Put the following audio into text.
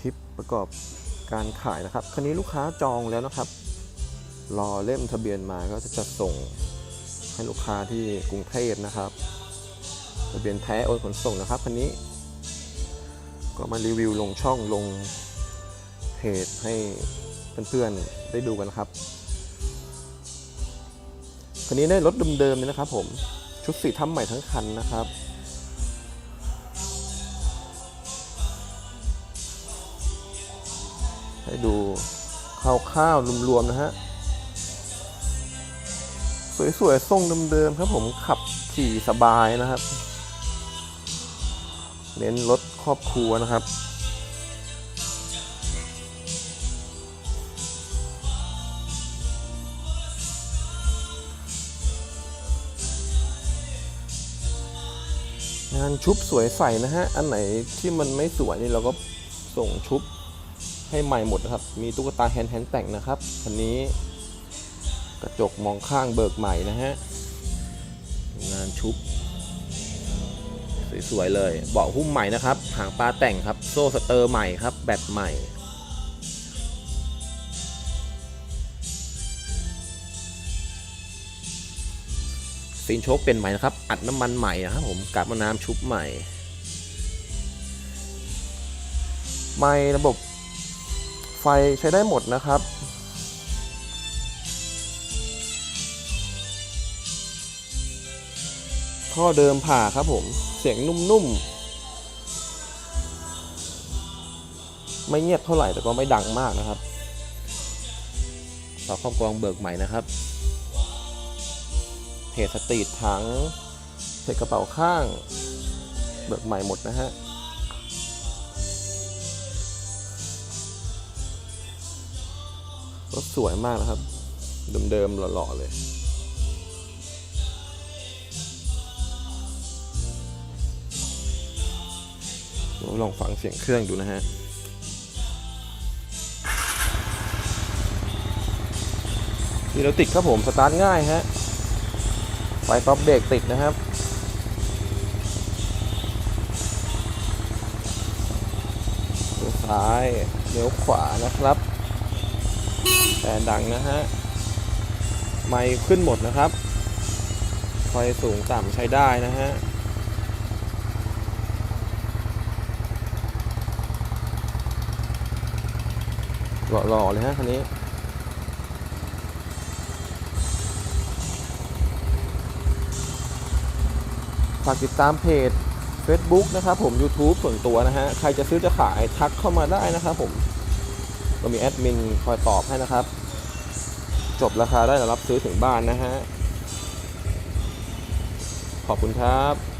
คลิปประกอบการขายนะครับคันนี้ลูกค้าจองแล้วนะครับ รอเล่มทะเบียนมาก็จะส่งให้ลูกค้าที่กรุงเทพนะครับทะเบียนแท้โอนขนส่งนะครับคันนี้ ก็มารีวิวลงช่องลงเพจให้เพื่อนๆได้ดูกันนครับคันนี้ได้รถเดิมๆเลยนะครับผมชุดสีทำใหม่ทั้งคันนะครับ ให้ดูคร่าวๆรวมๆนะฮะ สวยๆทรงเดิมๆครับผมขับขี่สบายนะครับ เน้นรถครอบครัวนะครับงานชุบสวยใสนะฮะ อันไหนที่มันไม่สวยนี่เราก็ส่งชุบ ให้ใหม่หมดนะครับ มีตุ๊กตาแฮนด์แฮนด์แต่งนะครับคันนี้กระจกมองข้างเบิกใหม่นะฮะ งานชุบ สวย ๆ เลย เบาะหุ้มใหม่นะครับ หางปลาแต่งครับ โซ่สเตอร์ใหม่ครับ แบตใหม่ ซีนโชคเป็นใหม่นะครับ อัดน้ำมันใหม่นะครับผมกับมน้ำชุบใหม่ ไม่ระบบ ใช้ได้หมดนะครับ ท่อเดิมผ่าครับผม เสียงนุ่มๆ ไม่เงียบเท่าไหร่แต่ก็ไม่ดังมากนะครับเสาครอบกรองเบิกใหม่นะครับเพจสตรีทถังเพจกระเป๋าข้าง เบิกใหม่หมดนะฮะ รถสวยมากนะครับ เดิมๆหล่อๆเลยเดี๋ยวลองฟังเสียงเครื่องดูนะฮะมีเราติดครับผม สตาร์ทง่ายฮะ ไฟต็อปเบรกติดนะครับ เลี้ยวซ้าย เลี้ยวขวานะครับ แต่ดังนะฮะ ไม่ขึ้นหมดนะครับไฟสูงต่ำใช้ได้นะฮะหล่อๆเลยฮะคันนี้ฝากติดตามเพจ Facebook นะครับผม YouTube ส่วนตัวนะฮะ ใครจะซื้อจะขายทักเข้ามาได้นะครับผม ก็มีแอดมินคอยตอบให้นะครับ จบราคาได้รับซื้อถึงบ้านนะฮะ ขอบคุณครับ